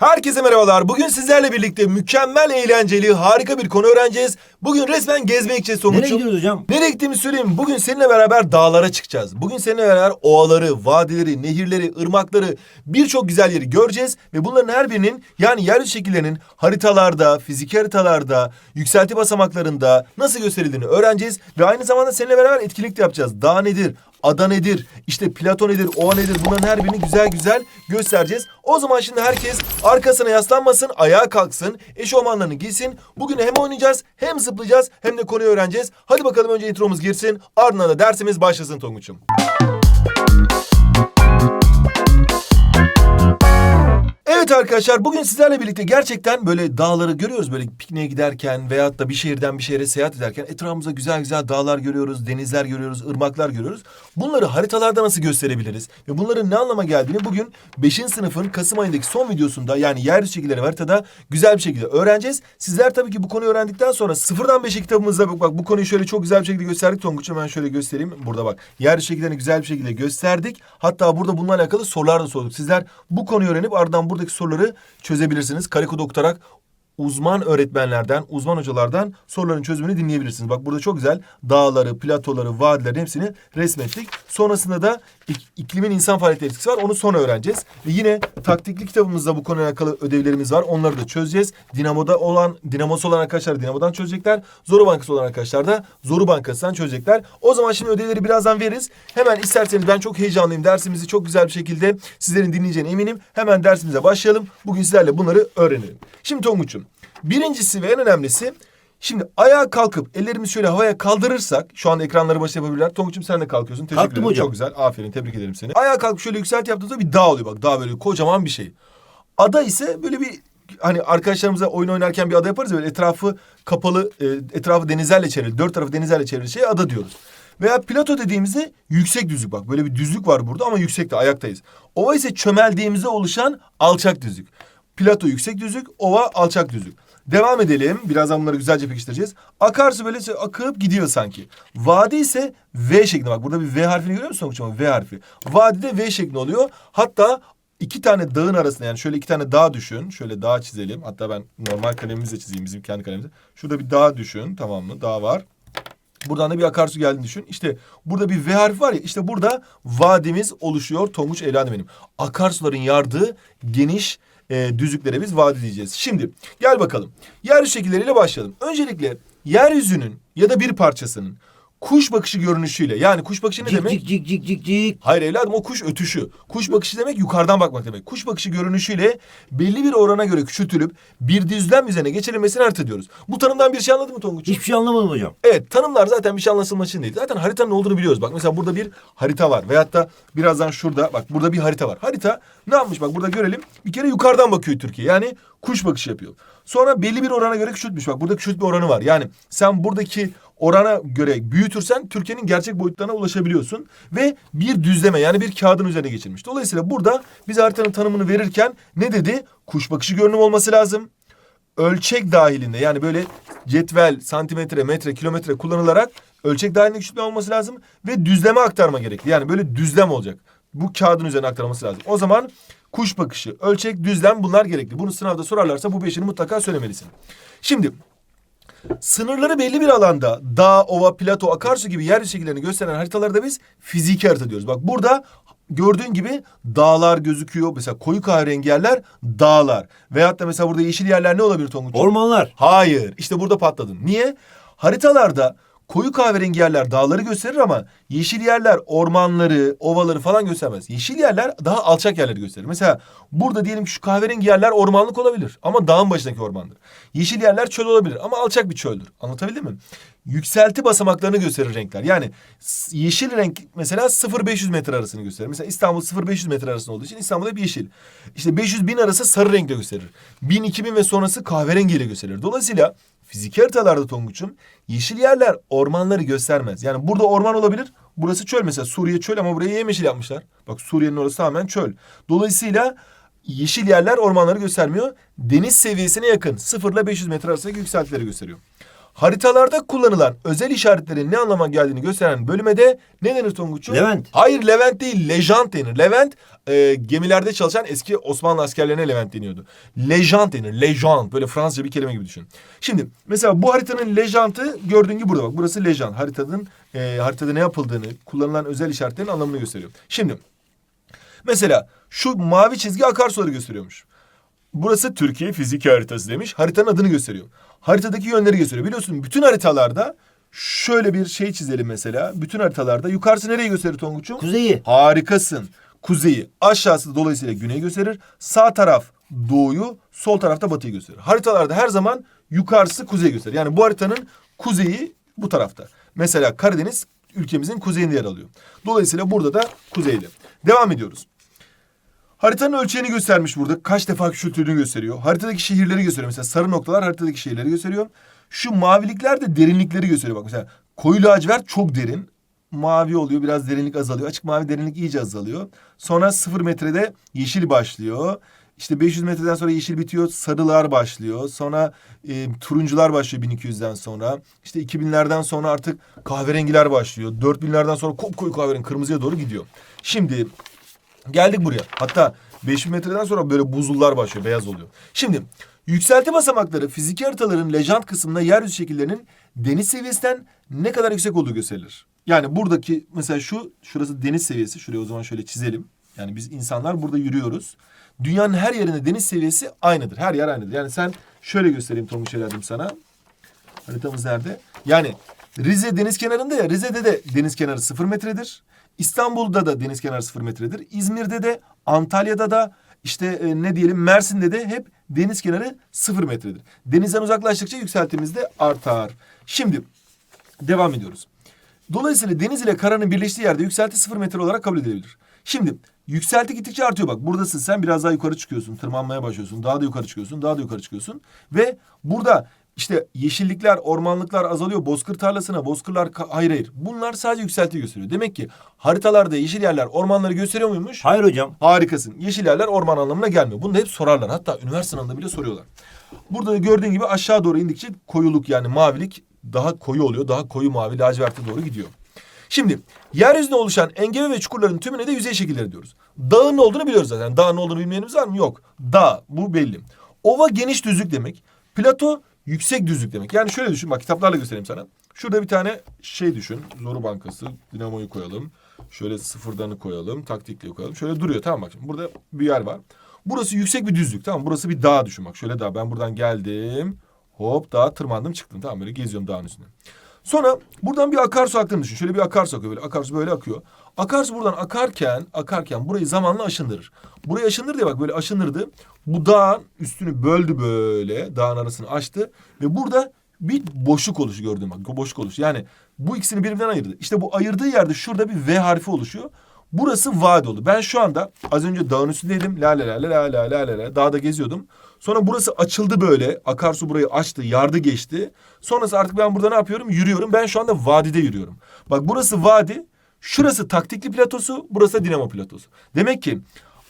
Herkese merhabalar. Bugün sizlerle birlikte mükemmel, eğlenceli, harika bir konu öğreneceğiz. Bugün resmen gezmeye gideceğiz Nereye Tonguç'um. gidiyoruz hocam? Nereye gittiğimi söyleyeyim. Bugün seninle beraber dağlara çıkacağız. Bugün seninle beraber ovaları, vadileri, nehirleri, ırmakları, birçok güzel yeri göreceğiz. Ve bunların her birinin yani yeryüzü şekillerinin haritalarda, fiziki haritalarda, yükselti basamaklarında nasıl gösterildiğini öğreneceğiz. Ve aynı zamanda seninle beraber etkinlik de yapacağız. Dağ nedir? Ada nedir? İşte plato nedir? Ova nedir? Bunların her birini güzel güzel göstereceğiz. O zaman şimdi herkes arkasına yaslanmasın, ayağa kalksın, eşofmanlarını giysin. Bugün hem oynayacağız, hem zıplayacağız, hem de konuyu öğreneceğiz. Hadi bakalım önce intromuz girsin, ardından da dersimiz başlasın Tonguç'um. Evet arkadaşlar bugün sizlerle birlikte gerçekten böyle dağları görüyoruz böyle pikniğe giderken veyahut da bir şehirden bir şehre seyahat ederken etrafımızda güzel güzel dağlar görüyoruz, denizler görüyoruz, ırmaklar görüyoruz. Bunları haritalarda nasıl gösterebiliriz ve bunların ne anlama geldiğini bugün 5. sınıfın Kasım ayındaki son videosunda yani yeryüzü şekilleri haritada güzel bir şekilde öğreneceğiz. Sizler tabii ki bu konuyu öğrendikten sonra sıfırdan 5'e kitabımızda bak, bak bu konuyu şöyle çok güzel bir şekilde gösterdik. Tonguç hemen şöyle göstereyim. Burada bak yeryüzü şekillerini güzel bir şekilde gösterdik. Hatta burada bununla alakalı sorular da sorduk. Sizler bu konuyu öğrenip ardından buradaki soruları çözebilirsiniz. Kariko doktorak uzman öğretmenlerden, uzman hocalardan soruların çözümünü dinleyebilirsiniz. Bak burada çok güzel dağları, platoları, vadilerin hepsini resmettik. Sonrasında da ik- iklimin insan faaliyetleri etkisi var. Onu sonra öğreneceğiz. Ve yine taktikli kitabımızda bu konuyla alakalı ödevlerimiz var. Onları da çözeceğiz. Dinamoda olan, dinamosu olan arkadaşlar dinamodan çözecekler. Zoru bankası olan arkadaşlar da zoru bankasından çözecekler. O zaman şimdi ödevleri birazdan veririz. Hemen isterseniz ben çok heyecanlıyım. Dersimizi çok güzel bir şekilde sizlerin dinleyeceğine eminim. Hemen dersimize başlayalım. Bugün sizlerle bunları öğrenelim. Şimdi Tonguç'um Birincisi ve en önemlisi şimdi ayağa kalkıp ellerimizi şöyle havaya kaldırırsak şu anda ekranları başta yapabilirler. Tonguç'um sen de kalkıyorsun. Teşekkür Kalktım ederim. hocam. Çok güzel. Aferin. Tebrik ederim seni. Ayağa kalkıp şöyle yükselti yaptığınızda bir dağ oluyor bak. Dağ böyle kocaman bir şey. Ada ise böyle bir hani arkadaşlarımıza oyun oynarken bir ada yaparız ya böyle etrafı kapalı, e, etrafı denizlerle çevrili, dört tarafı denizlerle çevrili şey ada diyoruz. Veya plato dediğimizde yüksek düzlük bak. Böyle bir düzlük var burada ama yüksekte ayaktayız. Ova ise çömeldiğimizde oluşan alçak düzlük. Plato yüksek düzlük, ova alçak düzlük. Devam edelim. Birazdan bunları güzelce pekiştireceğiz. Akarsu böyle akıp gidiyor sanki. Vadi ise V şeklinde. Bak burada bir V harfini görüyor musun sonuçta? V harfi. Vadide V şeklinde oluyor. Hatta iki tane dağın arasında yani şöyle iki tane dağ düşün. Şöyle dağ çizelim. Hatta ben normal kalemimizle çizeyim bizim kendi kalemimizle. Şurada bir dağ düşün tamam mı? Dağ var. Buradan da bir akarsu geldiğini düşün. İşte burada bir V harfi var ya işte burada vadimiz oluşuyor Tonguç evladım benim. Akarsuların yardığı geniş e, düzlüklere biz vadi. Şimdi gel bakalım. Yeryüzü şekilleriyle başlayalım. Öncelikle yeryüzünün ya da bir parçasının kuş bakışı görünüşüyle yani kuş bakışı ne Cik demek? cik cik cik cik cik. Hayır evladım o kuş ötüşü. Kuş bakışı demek yukarıdan bakmak demek. Kuş bakışı görünüşüyle belli bir orana göre küçültülüp bir düzlem üzerine geçirilmesini harita diyoruz. Bu tanımdan bir şey anladın mı Tonguç? Hiçbir şey anlamadım hocam. Evet tanımlar zaten bir şey anlaşılması için değil. Zaten haritanın ne olduğunu biliyoruz. Bak mesela burada bir harita var. Veyahut da birazdan şurada bak burada bir harita var. Harita ne yapmış bak burada görelim. Bir kere yukarıdan bakıyor Türkiye. Yani kuş bakışı yapıyor. Sonra belli bir orana göre küçültmüş. Bak burada küçültme oranı var. Yani sen buradaki orana göre büyütürsen Türkiye'nin gerçek boyutlarına ulaşabiliyorsun. Ve bir düzleme yani bir kağıdın üzerine geçilmiş. Dolayısıyla burada bize haritanın tanımını verirken ne dedi? Kuş bakışı görünüm olması lazım ölçek dahilinde yani böyle cetvel, santimetre, metre, kilometre kullanılarak ölçek dahilinde küçültme olması lazım ve düzleme aktarma gerekli. Yani böyle düzlem olacak. Bu kağıdın üzerine aktarılması lazım. O zaman kuş bakışı, ölçek, düzlem bunlar gerekli. Bunu sınavda sorarlarsa bu beşini mutlaka söylemelisin. Şimdi sınırları belli bir alanda dağ, ova, plato, akarsu gibi yeryüzü şekillerini gösteren haritaları da biz fiziki harita diyoruz. Bak burada gördüğün gibi dağlar gözüküyor. Mesela koyu kahverengi yerler dağlar. Veyahut da mesela burada yeşil yerler ne olabilir Tonguç? Ormanlar. Hayır. İşte burada patladın. Niye? Haritalarda koyu kahverengi yerler dağları gösterir ama yeşil yerler ormanları, ovaları falan göstermez. Yeşil yerler daha alçak yerleri gösterir. Mesela burada diyelim ki şu kahverengi yerler ormanlık olabilir ama dağın başındaki ormandır. Yeşil yerler çöl olabilir ama alçak bir çöldür. Anlatabildim mi? Yükselti basamaklarını gösterir renkler. Yani yeşil renk mesela 0-500 metre arasını gösterir. Mesela İstanbul 0-500 metre arasında olduğu için İstanbul'da hep yeşil. İşte 500 bin arası sarı renkle gösterir. 1000 2000 ve sonrası kahverengiyle gösterir. Dolayısıyla fiziki haritalarda Tonguç'um yeşil yerler ormanları göstermez. Yani burada orman olabilir. Burası çöl mesela Suriye çöl ama buraya yemyeşil yapmışlar. Bak Suriye'nin orası tamamen çöl. Dolayısıyla yeşil yerler ormanları göstermiyor. Deniz seviyesine yakın 0 ile 500 metre arasındaki yükseltileri gösteriyor. Haritalarda kullanılan özel işaretlerin ne anlama geldiğini gösteren bölüme de ne denir Tonguç'um? Levent. Hayır Levent değil, Lejant denir. Levent e, gemilerde çalışan eski Osmanlı askerlerine Levent deniyordu. Lejant denir, Lejant. Böyle Fransızca bir kelime gibi düşün. Şimdi mesela bu haritanın Lejant'ı gördüğün gibi burada bak. Burası Lejant. Haritanın e, haritada ne yapıldığını, kullanılan özel işaretlerin anlamını gösteriyor. Şimdi mesela şu mavi çizgi akarsuları gösteriyormuş. Burası Türkiye fiziki haritası demiş. Haritanın adını gösteriyor. Haritadaki yönleri gösteriyor. Biliyorsun bütün haritalarda şöyle bir şey çizelim mesela. Bütün haritalarda yukarısı nereyi gösterir Tonguç'um? Kuzeyi. Harikasın. Kuzeyi, aşağısı dolayısıyla güneyi gösterir. Sağ taraf doğuyu, sol tarafta batıyı gösterir. Haritalarda her zaman yukarısı kuzey gösterir. Yani bu haritanın kuzeyi bu tarafta. Mesela Karadeniz ülkemizin kuzeyinde yer alıyor. Dolayısıyla burada da kuzeyde. Devam ediyoruz. Haritanın ölçeğini göstermiş burada. Kaç defa küçültüldüğünü gösteriyor. Haritadaki şehirleri gösteriyor. Mesela sarı noktalar haritadaki şehirleri gösteriyor. Şu mavilikler de derinlikleri gösteriyor. Bak mesela koyu lacivert çok derin. Mavi oluyor biraz derinlik azalıyor. Açık mavi derinlik iyice azalıyor. Sonra sıfır metrede yeşil başlıyor. İşte 500 metreden sonra yeşil bitiyor, sarılar başlıyor. Sonra e, turuncular başlıyor 1200'den sonra. İşte 2000'lerden sonra artık kahverengiler başlıyor. 4000'lerden sonra koyu kahverengi kırmızıya doğru gidiyor. Şimdi Geldik buraya. Hatta 5000 metreden sonra böyle buzullar başlıyor, beyaz oluyor. Şimdi yükselti basamakları fiziki haritaların lejant kısmında yeryüzü şekillerinin deniz seviyesinden ne kadar yüksek olduğu gösterilir. Yani buradaki mesela şu, şurası deniz seviyesi. Şurayı o zaman şöyle çizelim. Yani biz insanlar burada yürüyoruz. Dünyanın her yerinde deniz seviyesi aynıdır. Her yer aynıdır. Yani sen şöyle göstereyim Tonguç Eladım sana. Haritamız nerede? Yani Rize deniz kenarında ya Rize'de de deniz kenarı sıfır metredir. İstanbul'da da deniz kenarı sıfır metredir. İzmir'de de Antalya'da da işte e, ne diyelim Mersin'de de hep deniz kenarı sıfır metredir. Denizden uzaklaştıkça yükseltimiz de artar. Şimdi devam ediyoruz. Dolayısıyla deniz ile karanın birleştiği yerde yükselti sıfır metre olarak kabul edilebilir. Şimdi yükselti gittikçe artıyor bak. Buradasın sen biraz daha yukarı çıkıyorsun. Tırmanmaya başlıyorsun. Daha da yukarı çıkıyorsun. Daha da yukarı çıkıyorsun. Ve burada işte yeşillikler, ormanlıklar azalıyor. Bozkır tarlasına, bozkırlar... Hayır hayır. Bunlar sadece yükselti gösteriyor. Demek ki haritalarda yeşil yerler ormanları gösteriyor muymuş? Hayır hocam. Harikasın. Yeşil yerler orman anlamına gelmiyor. Bunu da hep sorarlar. Hatta üniversite sınavında bile soruyorlar. Burada da gördüğün gibi aşağı doğru indikçe koyuluk yani mavilik daha koyu oluyor. Daha koyu mavi laciverte doğru gidiyor. Şimdi yeryüzünde oluşan engebe ve çukurların tümüne de yüzey şekilleri diyoruz. Dağın ne olduğunu biliyoruz zaten. Dağın ne olduğunu bilmeyenimiz var mı? Yok. Dağ bu belli. Ova geniş düzlük demek. Plato yüksek düzlük demek. Yani şöyle düşün bak kitaplarla göstereyim sana. Şurada bir tane şey düşün. Zoru bankası. Dinamoyu koyalım. Şöyle sıfırdanı koyalım. Taktikliği koyalım. Şöyle duruyor tamam bak şimdi. Burada bir yer var. Burası yüksek bir düzlük tamam? Burası bir dağ düşün bak. Şöyle dağ. Ben buradan geldim. Hop dağa tırmandım çıktım. Tamam böyle geziyorum dağın üstünde. Sonra buradan bir akarsu aktığını düşün. Şöyle bir akarsu akıyor böyle. Akarsu böyle akıyor. Akarsu buradan akarken akarken burayı zamanla aşındırır. Burayı aşındır diye bak böyle aşındırdı. Bu dağın üstünü böldü böyle. Dağın arasını açtı. Ve burada bir boşluk oluşu gördüm bak. Boşluk oluşu. Yani bu ikisini birbirinden ayırdı. İşte bu ayırdığı yerde şurada bir V harfi oluşuyor. Burası vadi oldu. Ben şu anda az önce dağın üstündeydim. La la la la la la la la dağda geziyordum. Sonra burası açıldı böyle. Akarsu burayı açtı, yardı geçti. Sonrası artık ben burada ne yapıyorum? Yürüyorum. Ben şu anda vadide yürüyorum. Bak burası vadi. Şurası taktikli platosu, burası dinamo platosu. Demek ki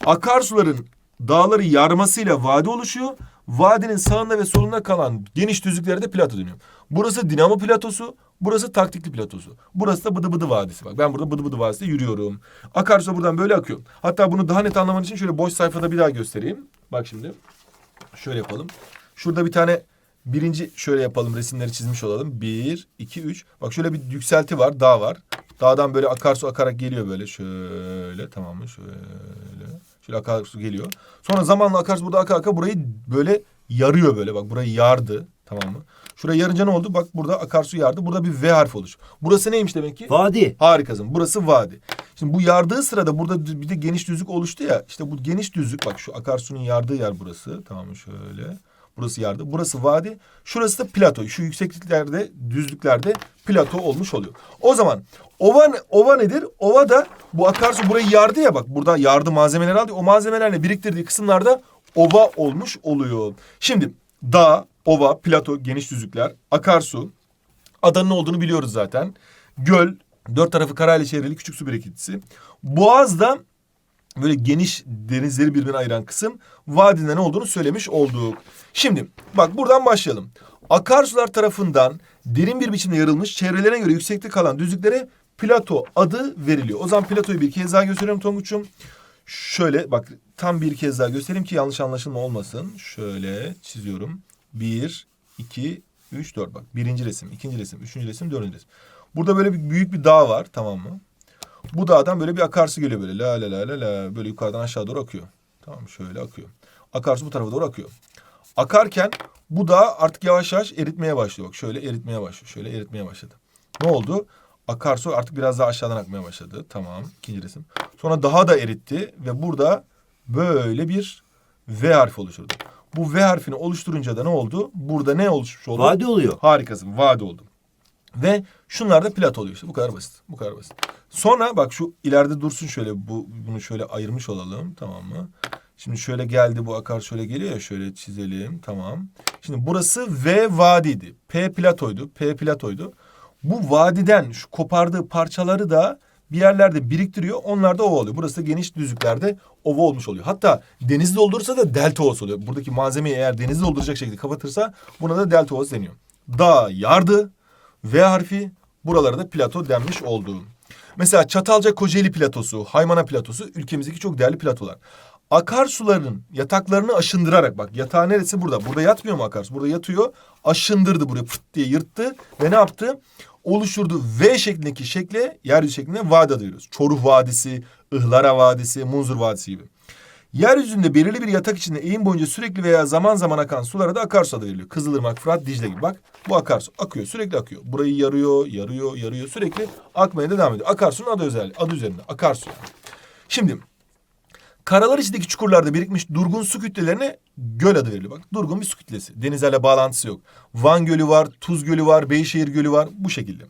akarsuların dağları yarmasıyla vadi oluşuyor. Vadinin sağında ve solunda kalan geniş düzlüklere de plato dönüyor. Burası dinamo platosu, burası taktikli platosu. Burası da bıdı bıdı vadisi. Bak ben burada bıdı bıdı vadisinde yürüyorum. Akarsu buradan böyle akıyor. Hatta bunu daha net anlaman için şöyle boş sayfada bir daha göstereyim. Bak şimdi. Şöyle yapalım. Şurada bir tane birinci şöyle yapalım resimleri çizmiş olalım. Bir, iki, üç. Bak şöyle bir yükselti var, dağ var. Dağdan böyle akarsu akarak geliyor böyle şöyle tamam mı şöyle. Şöyle akarsu geliyor. Sonra zamanla akarsu burada aka aka burayı böyle yarıyor böyle bak burayı yardı tamam mı? Şurayı yarınca ne oldu? Bak burada akarsu yardı. Burada bir V harfi oluş. Burası neymiş demek ki? Vadi. Harikasın. Burası vadi. Şimdi bu yardığı sırada burada bir de geniş düzlük oluştu ya. İşte bu geniş düzlük bak şu akarsunun yardığı yer burası. Tamam mı şöyle. Burası yardı. Burası vadi. Şurası da plato. Şu yüksekliklerde, düzlüklerde plato olmuş oluyor. O zaman ova, ova nedir? Ova da bu akarsu burayı yardı ya bak. Burada yardı malzemeleri aldı. O malzemelerle biriktirdiği kısımlarda ova olmuş oluyor. Şimdi dağ, ova, plato, geniş düzlükler, akarsu, Adanın olduğunu biliyoruz zaten. Göl, dört tarafı karayla çevrili küçük su birikintisi. Boğaz da böyle geniş denizleri birbirine ayıran kısım. Vadide ne olduğunu söylemiş olduk. Şimdi bak buradan başlayalım. Akarsular tarafından derin bir biçimde yarılmış, çevrelerine göre yükseklik kalan düzlüklere plato adı veriliyor. O zaman platoyu bir kez daha gösteriyorum Tonguç'um. Şöyle bak tam bir kez daha göstereyim ki yanlış anlaşılma olmasın. Şöyle çiziyorum. Bir, iki, üç, dört bak. Birinci resim, ikinci resim, üçüncü resim, dördüncü resim. Burada böyle bir büyük bir dağ var tamam mı? Bu dağdan böyle bir akarsu geliyor böyle la la la la la böyle yukarıdan aşağı doğru akıyor. Tamam şöyle akıyor. Akarsu bu tarafa doğru akıyor. Akarken bu dağ artık yavaş yavaş eritmeye başlıyor. Bak şöyle eritmeye başlıyor. Şöyle eritmeye başladı. Ne oldu? Akarsu artık biraz daha aşağıdan akmaya başladı. Tamam ikinci resim. Sonra daha da eritti ve burada böyle bir V harfi oluşturdu. Bu V harfini oluşturunca da ne oldu? Burada ne oluşmuş oldu? Vadi oluyor. Harikasın. Vade oldu. Ve şunlar da plato oluyor işte. Bu kadar basit. Bu kadar basit. Sonra bak şu ileride dursun şöyle bu bunu şöyle ayırmış olalım tamam mı? Şimdi şöyle geldi bu akar şöyle geliyor ya şöyle çizelim tamam. Şimdi burası V vadiydi. P platoydu. P platoydu. Bu vadiden şu kopardığı parçaları da bir yerlerde biriktiriyor. Onlar da ova oluyor. Burası da geniş düzlüklerde ova olmuş oluyor. Hatta denizli doldurursa da delta ovası oluyor. Buradaki malzemeyi eğer denizli dolduracak şekilde kapatırsa buna da delta ovası deniyor. Dağ yardı. V harfi buralara da plato denmiş oldu. Mesela Çatalca Kocaeli platosu, Haymana platosu ülkemizdeki çok değerli platolar. Akarsuların yataklarını aşındırarak bak yatağı neresi burada? Burada yatmıyor mu akarsu? Burada yatıyor. Aşındırdı buraya fıt diye yırttı ve ne yaptı? Oluşturduğu V şeklindeki şekle yeryüzü şeklinde vadi adı veriyoruz. Çoruh Vadisi, Ihlara Vadisi, Munzur Vadisi gibi. Yeryüzünde belirli bir yatak içinde eğim boyunca sürekli veya zaman zaman akan sulara da akarsu adı veriliyor. Kızılırmak, Fırat, Dicle gibi. Bak bu akarsu akıyor, sürekli akıyor. Burayı yarıyor, yarıyor, yarıyor. Sürekli akmaya da devam ediyor. Akarsunun adı özelliği, adı üzerinde. Akarsu. Şimdi karalar içindeki çukurlarda birikmiş durgun su kütlelerine göl adı veriliyor. Bak durgun bir su kütlesi. Denizlerle bağlantısı yok. Van Gölü var, Tuz Gölü var, Beyşehir Gölü var. Bu şekilde.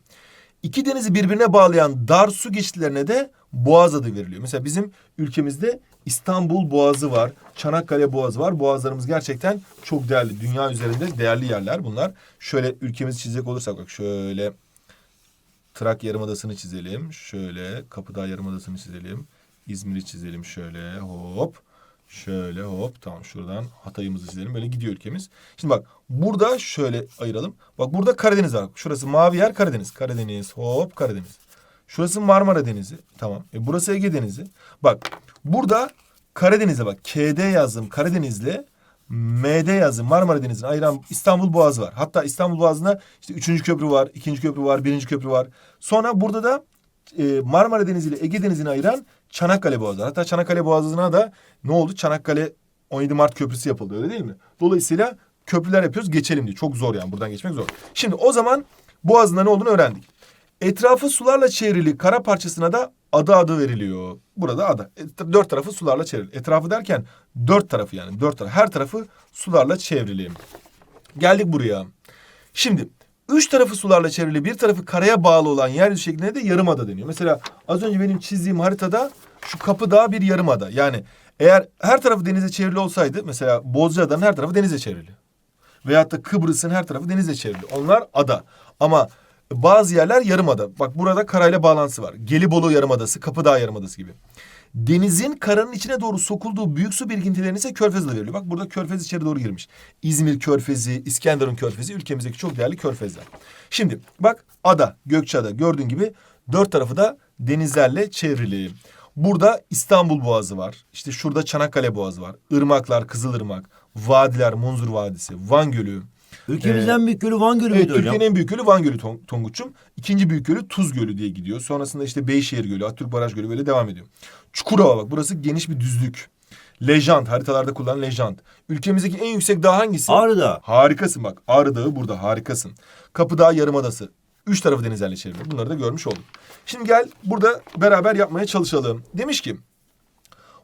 İki denizi birbirine bağlayan dar su geçitlerine de boğaz adı veriliyor. Mesela bizim ülkemizde İstanbul Boğazı var, Çanakkale Boğazı var. Boğazlarımız gerçekten çok değerli. Dünya üzerinde değerli yerler bunlar. Şöyle ülkemizi çizecek olursak bak şöyle Trak Yarımadası'nı çizelim. Şöyle Kapıdağ Yarımadası'nı çizelim. İzmir'i çizelim şöyle hop. Şöyle hop tamam şuradan Hatay'ımızı çizelim. Böyle gidiyor ülkemiz. Şimdi bak burada şöyle ayıralım. Bak burada Karadeniz var. Şurası mavi yer Karadeniz. Karadeniz hop Karadeniz. Şurası Marmara Denizi. Tamam. E burası Ege Denizi. Bak burada Karadeniz'e bak. KD yazdım Karadeniz'le MD yazdım Marmara Denizi'ni ayıran İstanbul Boğazı var. Hatta İstanbul Boğazı'nda işte üçüncü köprü var, ikinci köprü var, birinci köprü var. Sonra burada da e, Marmara Denizi ile Ege Denizi'ni ayıran Çanakkale Boğazı. Hatta Çanakkale Boğazı'na da ne oldu? Çanakkale 17 Mart Köprüsü yapıldı öyle değil mi? Dolayısıyla köprüler yapıyoruz geçelim diye. Çok zor yani buradan geçmek zor. Şimdi o zaman Boğazı'nda ne olduğunu öğrendik. Etrafı sularla çevrili kara parçasına da adı adı veriliyor. Burada ada. E, dört tarafı sularla çevrili. Etrafı derken dört tarafı yani. Dört tarafı. Her tarafı sularla çevrili. Geldik buraya. Şimdi üç tarafı sularla çevrili bir tarafı karaya bağlı olan yeryüzü şeklinde de yarımada deniyor. Mesela az önce benim çizdiğim haritada şu kapı daha bir yarımada. Yani eğer her tarafı denize çevrili olsaydı mesela Bozcaada'nın her tarafı denize çevrili. Veyahut da Kıbrıs'ın her tarafı denize çevrili. Onlar ada. Ama bazı yerler yarımada. Bak burada karayla bağlantısı var. Gelibolu Yarımadası, Kapıdağ Yarımadası gibi. Denizin karanın içine doğru sokulduğu büyük su birikintilerine ise körfez adı veriliyor. Bak burada körfez içeri doğru girmiş. İzmir körfezi, İskenderun körfezi ülkemizdeki çok değerli körfezler. Şimdi bak ada, Gökçeada gördüğün gibi dört tarafı da denizlerle çevrili. Burada İstanbul Boğazı var. İşte şurada Çanakkale Boğazı var. Irmaklar, Kızılırmak, vadiler, Munzur Vadisi, Van Gölü, Ülkemizin en büyük gölü Van Gölü Evet, müydü hocam? Türkiye'nin en büyük gölü Van Gölü Ton- Tonguç'um. İkinci büyük gölü Tuz Gölü diye gidiyor. Sonrasında işte Beyşehir Gölü, Atatürk Baraj Gölü böyle devam ediyor. Çukurova bak burası geniş bir düzlük. Lejant haritalarda kullanılan lejant. Ülkemizdeki en yüksek dağ hangisi? Ağrı'da. Harikasın bak. Ağrı Dağı burada harikasın. Kapıdağ Yarımadası. Üç tarafı denizlerle çevrili. Bunları da görmüş olduk. Şimdi gel burada beraber yapmaya çalışalım. Demiş ki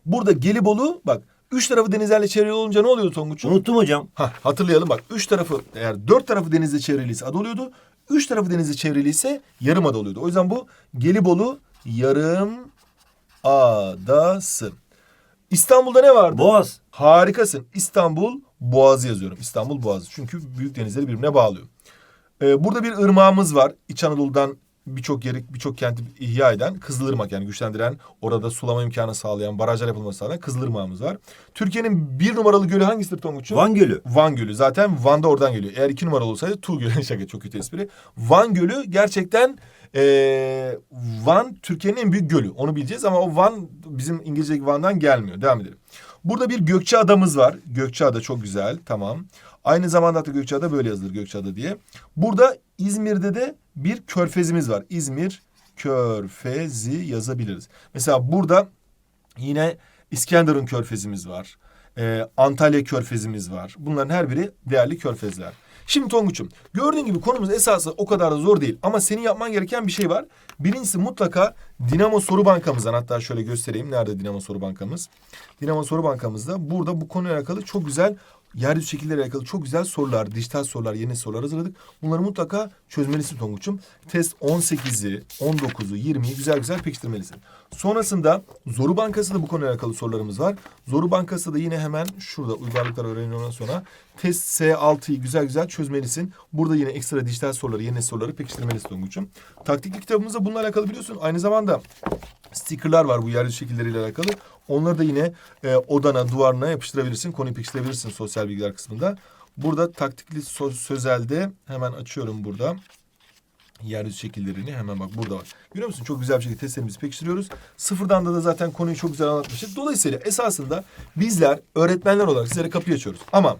burada Gelibolu bak üç tarafı denizlerle çevrili olunca ne oluyordu Tonguç'um? Unuttum hocam. Ha hatırlayalım bak. Üç tarafı eğer dört tarafı denizle çevriliyse adı oluyordu. Üç tarafı denizle çevriliyse yarım ada oluyordu. O yüzden bu Gelibolu yarım adası. İstanbul'da ne vardı? Boğaz. Harikasın. İstanbul Boğazı yazıyorum. İstanbul Boğazı. Çünkü büyük denizleri birbirine bağlıyor. Ee, burada bir ırmağımız var. İç Anadolu'dan birçok yeri, birçok kenti ihya eden Kızılırmak yani güçlendiren, orada sulama imkanı sağlayan, barajlar yapılması sağlayan Kızılırmak'ımız var. Türkiye'nin bir numaralı gölü hangisidir Tonguç'um? Van Gölü. Van Gölü. Zaten Van da oradan geliyor. Eğer iki numaralı olsaydı Tu Gölü. Şaka çok kötü espri. Van Gölü gerçekten eee, Van Türkiye'nin en büyük gölü. Onu bileceğiz ama o Van bizim İngilizce'deki Van'dan gelmiyor. Devam edelim. Burada bir Gökçeada'mız var. Gökçeada çok güzel. Tamam. Aynı zamanda da Gökçeada böyle yazılır Gökçeada diye. Burada İzmir'de de bir körfezimiz var. İzmir Körfezi yazabiliriz. Mesela burada Yine İskenderun körfezimiz var. Ee, Antalya körfezimiz var. Bunların her biri değerli körfezler. Şimdi Tonguç'um gördüğün gibi konumuz esası o kadar da zor değil. Ama senin yapman gereken bir şey var. Birincisi mutlaka Dinamo Soru Bankamızdan hatta şöyle göstereyim. Nerede Dinamo Soru Bankamız? Dinamo Soru Bankamızda burada bu konuyla alakalı çok güzel yeryüzü şekilleriyle alakalı çok güzel sorular, dijital sorular, yeni sorular hazırladık. Bunları mutlaka çözmelisin Tonguç'um. Test 18'i, 19'u, 20'yi güzel güzel pekiştirmelisin. Sonrasında Zoru Bankası'nda bu konuyla alakalı sorularımız var. Zoru Bankası da yine hemen şurada uygarlıklar öğreniyordan sonra test S6'yı güzel güzel çözmelisin. Burada yine ekstra dijital soruları, yeni soruları pekiştirmelisin Tonguç'um. Taktikli kitabımızda bununla alakalı biliyorsun. Aynı zamanda stickerlar var bu yeryüzü şekilleriyle alakalı. Onları da yine e, odana, duvarına yapıştırabilirsin. Konuyu pekiştirebilirsin sosyal bilgiler kısmında. Burada taktikli so- sözelde hemen açıyorum burada. Yeryüzü şekillerini hemen bak burada var. Görüyor musun? Çok güzel bir şekilde testlerimizi pekiştiriyoruz. Sıfırdan da, da zaten konuyu çok güzel anlatmıştık. Dolayısıyla esasında bizler öğretmenler olarak sizlere kapıyı açıyoruz. Ama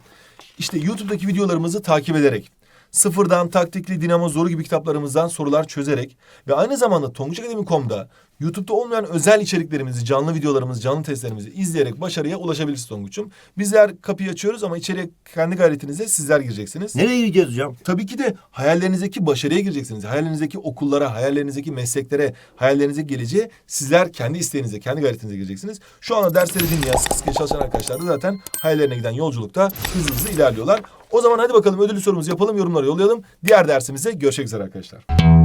işte YouTube'daki videolarımızı takip ederek, sıfırdan taktikli dinamo zoru gibi kitaplarımızdan sorular çözerek ve aynı zamanda tonguçakademi.com'da YouTube'da olmayan özel içeriklerimizi, canlı videolarımızı, canlı testlerimizi izleyerek başarıya ulaşabilirsiniz Tonguç'um. Bizler kapıyı açıyoruz ama içeriye kendi gayretinizle sizler gireceksiniz. Nereye gideceğiz hocam? Tabii ki de hayallerinizdeki başarıya gireceksiniz. Hayallerinizdeki okullara, hayallerinizdeki mesleklere, hayallerinizdeki geleceğe sizler kendi isteğinize, kendi gayretinize gireceksiniz. Şu anda dersleri dinleyen, sıkı sıkı çalışan arkadaşlar da zaten hayallerine giden yolculukta hızlı hızlı ilerliyorlar. O zaman hadi bakalım ödüllü sorumuzu yapalım, yorumlara yollayalım. Diğer dersimize görüşmek üzere arkadaşlar.